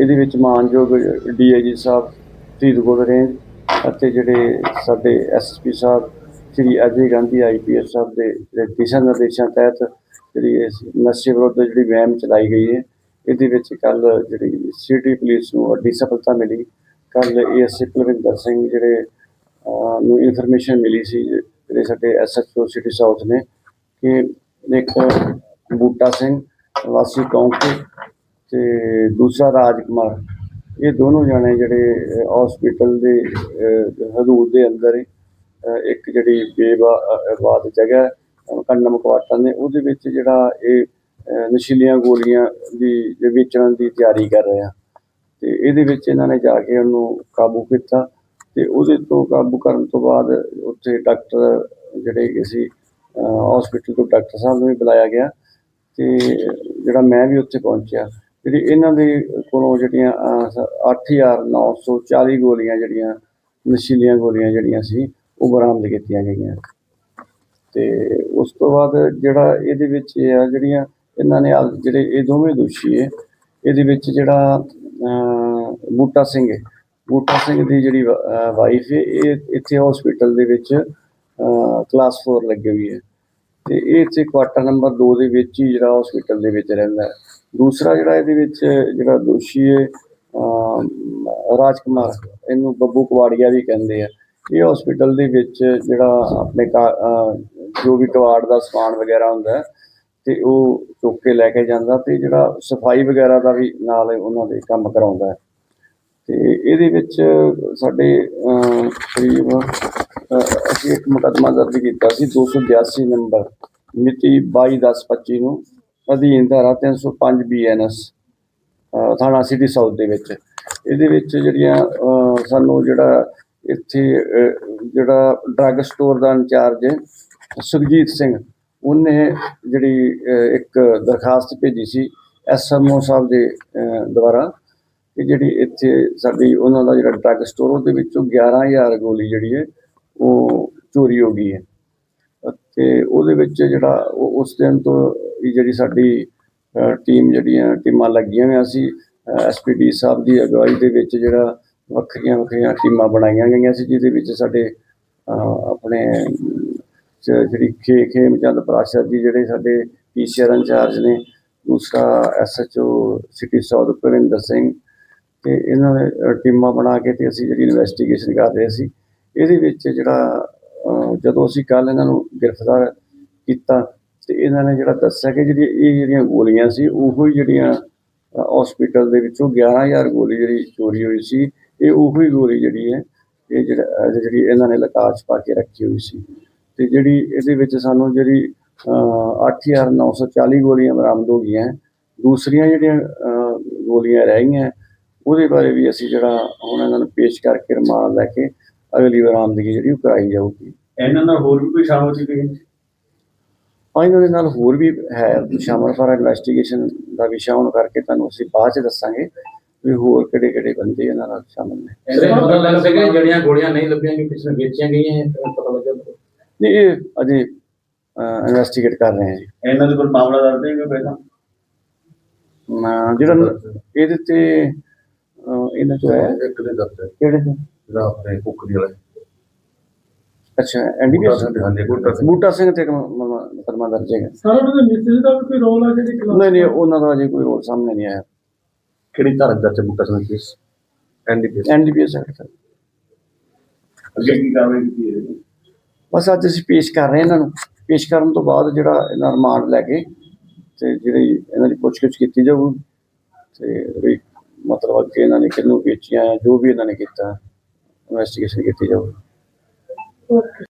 ਇਹਦੇ ਵਿੱਚ ਮਾਨਯੋਗ ਡੀਆਈਜੀ ਸਾਹਿਬ, ਫਰੀਦਕੋਟ ਰੇਂਜ ਅਤੇ ਜਿਹੜੇ ਸਾਡੇ ਐਸਪੀ ਸਾਹਿਬ, ਸ੍ਰੀ ਅਜੇ ਗਾਂਧੀ ਆਈਪੀਐਸ ਸਾਹਿਬ ਦੇ ਜਿਹੜੇ ਦਿਸ਼ਾ ਨਿਰਦੇਸ਼ਾਂ ਤਹਿਤ ਜਿਹੜੀ ਇਸ ਨਸ਼ੇ ਵਿਰੁੱਧ ਜਿਹੜੀ ਵਹਿਮ ਚਲਾਈ ਗਈ ਹੈ, ਇਹਦੇ ਵਿੱਚ ਕੱਲ ਜਿਹੜੀ ਸਿਟੀ ਪੁਲਿਸ ਨੂੰ ਵੱਡੀ ਸਫਲਤਾ ਮਿਲੀ। ਕੱਲ ਏਐਸਏ ਕੁਲਵਿੰਦਰ ਸਿੰਘ ਜਿਹੜੇ ਨੂੰ ਇਨਫੋਰਮੇਸ਼ਨ ਮਿਲੀ ਸੀ ਜਿਹੜੇ ਸਾਡੇ ਐਸਐਚਓ ਸਿਟੀ ਸਾਊਥ ਨੇ ਕਿ ਇੱਕ ਬੂਟਾ ਸਿੰਘ ਵਾਸੀ ਕੌਂਕੇ ਤੇ ਦੂਸਰਾ ਰਾਜ ਕੁਮਾਰ ਇਹ ਦੋਨੋਂ ਜਾਣੇ ਜਿਹੜੇ ਹਸਪੀਟਲ ਦੇ ਅਹ, ਹਦੂਦ ਦੇ ਅੰਦਰ ਇੱਕ ਜਿਹੜੀ ਬੇਬਾਦ ਜਗ੍ਹਾ ਹੈ, ਅਹ, ਕੰਡਮ ਨੇ ਉਹਦੇ ਵਿੱਚ ਜਿਹੜਾ ਇਹ ਨਸ਼ੀਲੀਆਂ ਗੋਲੀਆਂ ਦੀ ਵੇਚਣ ਦੀ ਤਿਆਰੀ ਕਰ ਰਿਹਾ। ਆ ਤੇ ਇਹਦੇ ਵਿੱਚ ਇਹਨਾਂ ਨੇ ਜਾ ਕੇ ਉਹਨੂੰ ਕਾਬੂ ਕੀਤਾ ਤੇ ਉਹਦੇ ਤੋਂ ਕਾਬੂ ਕਰਨ ਤੋਂ ਬਾਅਦ ਉੱਥੇ ਡਾਕਟਰ ਜਿਹੜੇ ਸੀ ਹਸਪੀਟਲ ਤੋਂ ਡਾਕਟਰ ਸਾਹਿਬ ਨੂੰ ਵੀ ਬੁਲਾਇਆ ਗਿਆ ਤੇ ਜਿਹੜਾ ਮੈਂ ਵੀ ਉੱਥੇ ਪਹੁੰਚਿਆ। ਜਿਹੜੀ ਇਹਨਾਂ ਦੇ ਕੋਲੋਂ ਜਿਹੜੀਆਂ ਅਹ, 8940 ਗੋਲੀਆਂ ਜਿਹੜੀਆਂ ਨਸ਼ੀਲੀਆਂ ਗੋਲੀਆਂ ਜਿਹੜੀਆਂ ਸੀ ਉਹ ਬਰਾਮਦ ਕੀਤੀਆਂ ਗਈਆਂ। ਤੇ ਉਸ ਤੋਂ ਬਾਅਦ ਜਿਹੜਾ ਇਹਦੇ ਵਿੱਚ ਇਹ ਆ ਜਿਹੜੀਆਂ ਇਹਨਾਂ ਨੇ ਆਪ- ਜਿਹੜੇ ਇਹ ਦੋਵੇਂ ਦੋਸ਼ੀ ਹੈ ਇਹਦੇ ਵਿੱਚ ਜਿਹੜਾ ਬੂਟਾ ਸਿੰਘ ਹੈ। ਬੂਟਾ ਸਿੰਘ ਦੀ ਜਿਹੜੀ ਵਾਈਫ ਹੈ ਇਹ ਇੱਥੇ ਹਸਪੀਟਲ ਦੇ ਵਿੱਚ ਕਲਾਸ 4 ਲੱਗੀ ਹੋਈ ਹੈ। ਤੇ ਇਹ ਇੱਥੇ ਕੁਆਟਰ ਨੰਬਰ 2 ਦੇ ਵਿੱਚ ਹੀ ਜਿਹੜਾ ਹਸਪੀਟਲ ਦੇ ਵਿੱਚ ਰਹਿੰਦਾ ਹੈ। ਦੂਸਰਾ ਜਿਹੜਾ ਇਹਦੇ ਵਿੱਚ ਜਿਹੜਾ ਦੋਸ਼ੀ ਹੈ ਰਾਜ ਕੁਮਾਰ ਇਹਨੂੰ ਬੱਬੂ ਕੁਵਾੜੀਆ ਵੀ ਕਹਿੰਦੇ ਆ। ਇਹ ਹਸਪੀਟਲ ਦੇ ਵਿੱਚ ਜਿਹੜਾ ਆਪਣੇ ਕਾ- ਜੋ ਵੀ ਕਵਾੜ ਦਾ ਸਮਾਨ ਵਗੈਰਾ ਹੁੰਦਾ ਹੈ, ਤੇ ਉਹ ਚੁੱਕ ਕੇ ਲੈ ਕੇ ਜਾਂਦਾ ਤੇ ਜਿਹੜਾ ਸਫ਼ਾਈ ਵਗੈਰਾ ਦਾ ਵੀ ਨਾਲ ਉਹਨਾਂ ਦੇ ਕੰਮ ਕਰਾਉਂਦਾ ਹੈ। ਤੇ ਇਹਦੇ ਵਿੱਚ ਸਾਡੇ ਕਰੀਬ ਅਸੀਂ ਇੱਕ ਮੁਕੱਦਮਾ ਦਰਜ ਕੀਤਾ ਸੀ 282 ਨੰਬਰ, ਮਿਤੀ 22/10/25 ਨੂੰ। ਅਧੀਨ ਧਾਰਾ 305 ਬੀਐਨਐਸ ਥਾਣਾ ਸਿਟੀ ਸਾਊਥ ਦੇ ਵਿੱਚ। ਇਹਦੇ ਵਿੱਚ ਜਿਹੜੀਆਂ ਸਾਨੂੰ ਜਿਹੜਾ ਇੱਥੇ ਜਿਹੜਾ ਡਰੱਗ ਸਟੋਰ ਦਾ ਇੰਚਾਰਜ ਹੈ ਸੁਖਜੀਤ ਸਿੰਘ, ਉਹਨੇ ਜਿਹੜੀ ਇੱਕ ਦਰਖਾਸਤ ਭੇਜੀ ਸੀ ਐਸਐਮਓ ਸਾਹਿਬ ਦੇ ਦੁਆਰਾ ਕਿ ਜਿਹੜੀ ਇੱਥੇ ਸਾਡੀ ਉਹਨਾਂ ਦਾ ਜਿਹੜਾ ਡਰੱਗ ਸਟੋਰ ਉਹਦੇ ਵਿੱਚੋਂ 11000 ਗੋਲੀ ਜਿਹੜੀ ਹੈ, ਉਹ ਚੋਰੀ ਹੋ ਗਈ ਹੈ। ਅਤੇ ਉਹਦੇ ਵਿੱਚ ਜਿਹੜਾ ਉਹ ਉਸ ਦਿਨ ਤੋਂ ਹੀ ਜਿਹੜੀ ਸਾਡੀ ਟੀਮ ਜਿਹੜੀਆਂ ਟੀਮਾਂ ਲੱਗੀਆਂ ਹੋਈਆਂ ਸੀ ਐਸਪੀਡੀ ਸਾਹਿਬ ਦੀ ਅਗਵਾਈ ਦੇ ਵਿੱਚ ਜਿਹੜਾ ਵੱਖਰੀਆਂ ਵੱਖਰੀਆਂ ਟੀਮਾਂ ਬਣਾਈਆਂ ਗਈਆਂ ਸੀ, ਜਿਹਦੇ ਵਿੱਚ ਸਾਡੇ ਆਪਣੇ ਜਿਹੜੀ ਖੇ ਖੇਮ ਚੰਦ ਪ੍ਰਾਸ਼ਦ ਜੀ ਜਿਹੜੇ ਸਾਡੇ ਪੀਸੀਆਰ ਇੰਚਾਰਜ ਨੇ, ਦੂਸਰਾ SHO city south Pravinder Singh ਤੇ ਇਹਨਾਂ ਨੇ ਟੀਮਾਂ ਬਣਾ ਕੇ ਤੇ ਅਸੀਂ ਜਿਹੜੀ ਇਨਵੈਸਟੀਗੇਸ਼ਨ ਕਰ ਰਹੇ ਸੀ। ਇਹਦੇ ਵਿੱਚ ਜਿਹੜਾ ਜਦੋਂ ਅਸੀਂ ਕੱਲ ਇਹਨਾਂ ਨੂੰ ਗ੍ਰਿਫਤਾਰ ਕੀਤਾ ਤੇ ਇਹਨਾਂ ਨੇ ਜਿਹੜਾ ਦੱਸਿਆ ਕਿ ਜਿਹੜੀ ਇਹ ਜਿਹੜੀਆਂ ਗੋਲੀਆਂ ਸੀ ਉਹੋ ਹੀ ਜਿਹੜੀਆਂ ਹਸਪੀਟਲ ਦੇ ਵਿੱਚੋਂ 11000 ਗੋਲੀ ਜਿਹੜੀ ਚੋਰੀ ਹੋਈ ਸੀ ਇਹ ਉਹੋ ਹੀ ਗੋਲੀ ਜਿਹੜੀ ਹੈ ਇਹ ਜਿਹੜਾ ਜਿਹੜੀ ਇਹਨਾਂ ਨੇ ਲਕਾਚ ਪਾ ਕੇ ਰੱਖੀ ਹੋਈ ਸੀ। ਤੇ ਜਿਹੜੀ ਇਹਦੇ ਵਿੱਚ ਸਾਨੂੰ ਜਿਹੜੀ ਅ, 8940 ਗੋਲੀਆਂ ਬਰਾਮਦ ਹੋ ਗਈਆਂ ਦੂਸਰੀਆਂ ਜਿਹੜੀਆਂ ਗੋਲੀਆਂ ਰਹਿ ਗਈਆਂ ਉਹਦੇ ਬਾਰੇ ਵੀ ਅਸੀਂ ਜਿਹੜਾ ਹੁਣ ਇਹਨਾਂ ਨੂੰ ਪੇਸ਼ ਕਰਕੇ ਰਿਮਾਂਡ ਲੈ ਕੇ ਅਗਲੀ ਬਰਾਮਦਗੀ ਜਿਹੜੀ ਉਹ ਕਰਾਈ ਜਾਊਗੀ। ਇਹਨਾਂ ਨਾਲ ਹੋਰ ਵੀ ਕੋਈ ਸ਼ਾਮਲ ਸੀ ਕੋਈ ਹਾਂ ਇਹਨਾਂ ਦੇ ਨਾਲ ਹੋਰ ਵੀ ਹੈ ਸ਼ਾਮਲ ਪਰ ਇਨਵੈਸਟੀਗੇਸ਼ਨ ਦਾ ਵਿਸ਼ਾ ਹੋਣ ਕਰਕੇ ਤੁਹਾਨੂੰ ਅਸੀਂ ਬਾਅਦ ਚ ਦੱਸਾਂਗੇ ਵੀ ਹੋਰ ਕਿਹੜੇ ਕਿਹੜੇ ਬੰਦੇ ਇਹਨਾਂ ਨਾਲ ਸ਼ਾਮਲ ਨੇ। ਇਹਦੇ ਪਤਾ ਲੱਗ ਸਕੇ ਜਿਹੜੀਆਂ ਗੋਲੀਆਂ ਨਹੀਂ ਲੱਭੀਆਂ ਕਿ ਕਿਸੇ ਨੇ ਵੇਚੀਆਂ ਗਈਆਂ ਹੈ ਤਾਂ ਪਤਾ ਲੱਗਾ ਨਹੀਂ ਇਹ ਅਜੇ ਇਨਵੈਸਟੀਗੇਟ ਕਰ ਰਹੇ ਹਾਂ ਜੀ। ਇਹਨਾਂ ਦੇ ਕੋਲ ਮਾਮਲਾ ਦਰਜ ਹੈ ਕਿ ਪਹਿਲਾਂ? ਜਿਹੜਾ ਇਹਦੇ ਤੇ ਇਹਨਾਂ ਚ ਹੈ ਇੱਕ ਦੇ ਦਫ਼ਤਰ ਕਿਹੜੇ ਤੇ ਜਿਹੜਾ ਆਪਣੇ ਕੁੱਕਰੀ ਵਾਲਾ। ਅੱਛਾ ਐਨਡੀਪੀਐਸ? ਹਾਂਜੀ ਬੂਟਾ ਸਿੰਘ। ਬੂਟਾ ਸਿੰਘ ਤੇ ਮੁਕਦਮਾ ਦਰਜ ਹੈਗਾ। ਸਰ ਉਹਨਾਂ ਦੇ ਮਿਸਿਸ ਦਾ ਵੀ ਕੋਈ ਰੋਲ ਹੈ ਜਿਹੜੀ ਖਿਲਾਫ ਨਹੀਂ ਨਹੀਂ ਉਹਨਾਂ ਦਾ ਅਜੇ ਕੋਈ ਰੋਲ ਸਾਹਮਣੇ ਨਹੀਂ ਆਇਆ। ਕਿਹੜੀ ਧਾਰਾ ਦਰਜ ਹੈ Boota Singh case? NDPS. NDPS act ਅੱਗੇ ਕੀ ਕਾਰਵਾਈ ਕੀਤੀ ਹੈ? ਬਸ ਅੱਜ ਅਸੀਂ ਪੇਸ਼ ਕਰ ਰਹੇ ਹਾਂ ਇਹਨਾਂ ਨੂੰ। ਪੇਸ਼ ਕਰਨ ਤੋਂ ਬਾਅਦ ਜਿਹੜਾ ਇਹਨਾਂ ਰਿਮਾਂਡ ਲੈ ਕੇ ਤੇ ਜਿਹੜੀ ਇਹਨਾਂ ਦੀ ਪੁੱਛਗਿੱਛ ਕੀਤੀ ਜਾਊ ਤੇ ਮਤਲਬ ਅੱਗੇ ਇਹਨਾਂ ਨੇ ਕਿਹਨੂੰ ਵੇਚੀਆਂ ਜੋ ਵੀ ਇਹਨਾਂ ਨੇ ਕੀਤਾ ਇਨਵੈਸਟੀਗੇਸ਼ਨ ਕੀਤੀ ਜਾਊ। workers